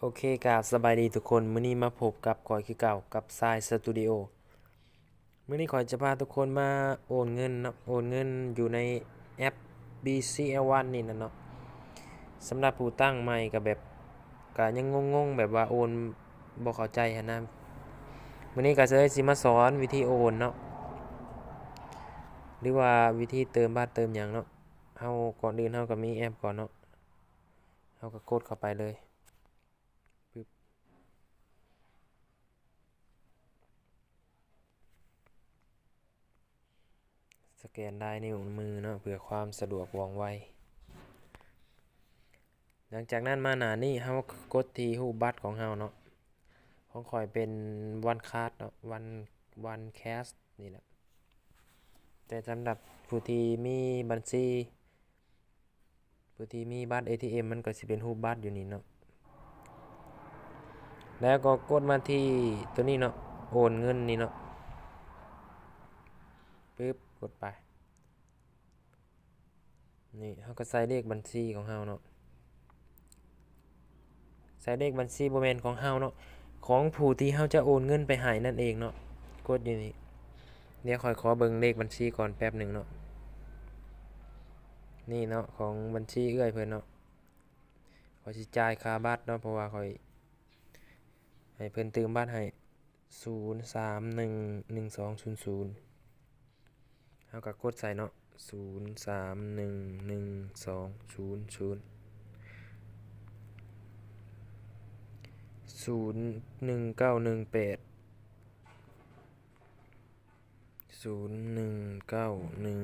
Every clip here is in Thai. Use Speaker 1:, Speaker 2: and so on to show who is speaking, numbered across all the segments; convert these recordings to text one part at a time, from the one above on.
Speaker 1: โอเคกราบสบายดีทุกคน มื้อนี้มาพบกับก่อยคือเก่ากับทรายสตูดิโอมื้อนี้ขอยจะพาทุกคนมาโอนเงินนะโอนเงินอยู่ในแอป BCL1 นี่นะเนาะสำหรับผู้ตั้งใหม่ก็แบบก็ยังงงๆ แบบว่าโอนบ่เข้าใจหันนะมื้อนี้ก็จะได้สิมาสอนวิธีโอนเนาะหรือว่าวิธีเติมบัตรเติมหยังเนาะเฮาก่อนอื่นเฮาก็มีแอปก่อนเนาะเฮาก็กดเข้าไปเลย สแกนได้นิ้วมือเนาะเพื่อความสะดวกว่องไว หลังจากนั้นมาหนานี้เฮากดที่รูบัตรของเฮาเนาะของข่อยเป็นวันคาดเนาะวันวันแคสนี่แหละแต่สำหรับผู้ที่มีบัญชีผู้ที่มีบัตร ATM มันก็สิเป็นรูบัตรอยู่นี่เนาะแล้วก็กดมาที่ตัวนี้เนาะโอนเงินนี่เนาะปึ๊บ ดไป นี่เขาก็ใส่เลขบัญชีของเฮาเนาะใส่เลขบัญชีบ่แม่นของเฮาเนาะของผู้ที่เฮาจะโอนเงินไปให้นั่นเองเนาะกดอยู่นี่เดี๋ยวคอยขอเบิ่งเลขบัญชีก่อนแป๊บหนึ่งเนาะนี่เนาะของบัญชีเอื้อยเพิ่อนเนาะขอสิจ่ายค่าบัตรเนาะเพราะว่าคอยให้เพิ่อนเติมบัตรให้ศูนย์สามหนึ่งหนึ่งสองศูนย์ศูนย์ เฮาก็กดใส่เนาะศูนย์สามหนึ่งหนึ่งสองศูนย์ศูนย์ศูนย์หนึ่งเก้าหนึ่งแปดศูนย์หนึ่งเก้าหนึ่ง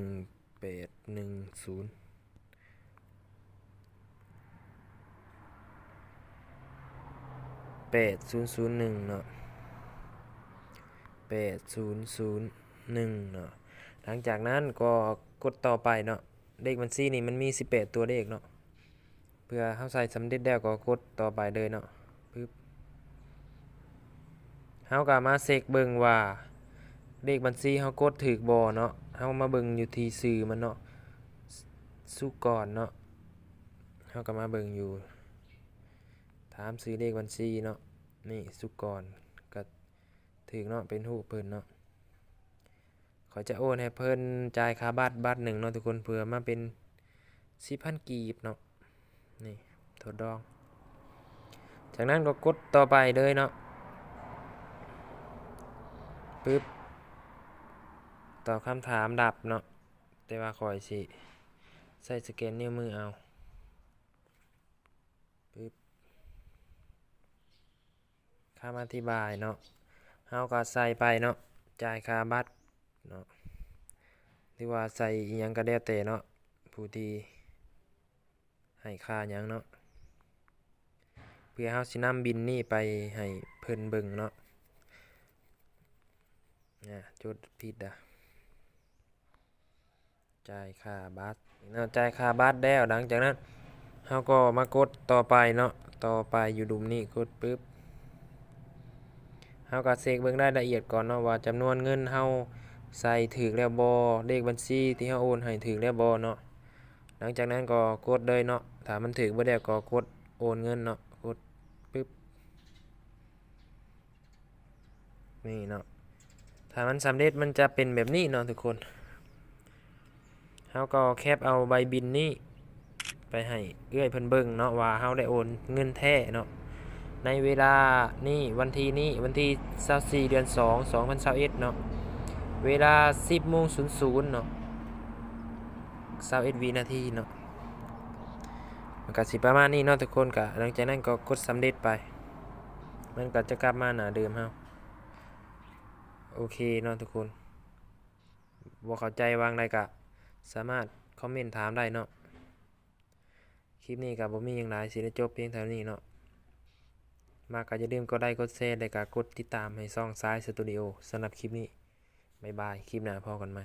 Speaker 1: แปดหนึ่งศูนย์แปดศูนย์ศูนย์หนึ่งเนาะแปดศูนย์ศูนย์หนึ่งเนาะ ลังจากนั้นก็กดต่อไปเนาะเลขบัญชีนี่มันมี 18 ตัวเลขเนาะเพื่อเข้าใส่สำเร็จแล้วก็กดต่อไปเลยเนาะปึ๊บเฮาก็มาเช็คเบิ่งว่าเลขบัญชีเฮากดถูกบ่เนาะเฮามาเบิ่งอยู่ที่ชื่อมันเนาะสุกรเนาะเฮาก็มาเบิ่งอยู่ ถามซื้อเลขบัญชีเนาะนี่สุกรก็ถูกเนาะเป็นรูปเพิ่นเนาะ ขอจะโอนให้เพิ่นจ่ายค่าบัตรบัตรหนึ่งเนาะทุกคนเพื่อมาเป็นสิพันกีบเนาะนี่ทดลอง จากนั้นก็กดต่อไปเลยเนาะปึ๊บตอบคำถามดับเนาะแต่ว่าคอยสิใส่สแกนนิ้วมือเอาปึ๊บคำอธิบายเนาะเฮาก็ใส่ไปเนาะจ่ายค่าบัตร เนาะหรือว่าใส่อิหยังก็แล้วแต่เนาะผู้ที่ให้ค่าหยังเนาะเพื่อเฮาสินำบินนี่ไปให้เพิ่นเบิ่งเนาะเนี่ยจดผิดอะจ่ายค่าบัตรเนาะจ่ายค่าบัตรแล้วหลังจากนั้นเฮาก็มากดต่อไปเนาะต่อไปอยู่ดุมนี้กดปึ๊บเฮาก็เช็คเบิ่งรายละเอียดก่อนเนาะว่าจำนวนเงินเฮา ใส่ถึกแล้วบอเลขบัญชีที่เฮาโอนให้ถึกแล้วบอเนาะหลังจากนั้นก็กดเลยเนาะถ้ามันถึกบ่แล้ก็กดโอนเงินเนาะกดปึ๊บนี่เนาะถ้ามันสำเร็จมันจะเป็นแบบนี้เนาะทุกคนเฮาก็แคปเอาใบบินนี้ไปให้เอื้อยเพิ่นเบิ่งเนาะว่าเฮาได้โอนเงินแท้เนาะในเวลานี่วันที่นี้วันที่24เดือน 2 2021เนาะ เวลา 10โมง00เนาะ21วินาทีเนาะมันก็สิประมาณนี้เนาะทุกคนก็หลังจากนั้นก็กดสำเร็จไป มันก็จะกลับมาหนาเดิมเฮาโอเคเนาะทุกคนบ่เข้าใจวางใดก็สามารถคอมเมนต์ถามได้เนาะคลิปนี้ก็บ่มีหยังหลายสิได้จบเพียงเท่านี้เนาะมากก็อย่าลืมกดไลค์กดแชร์และก็กดติดตามให้ช่องซ้ายสตูดิโอสำหรับคลิปนี้ บ๊ายบาย คลิปหน้าพอกันไหม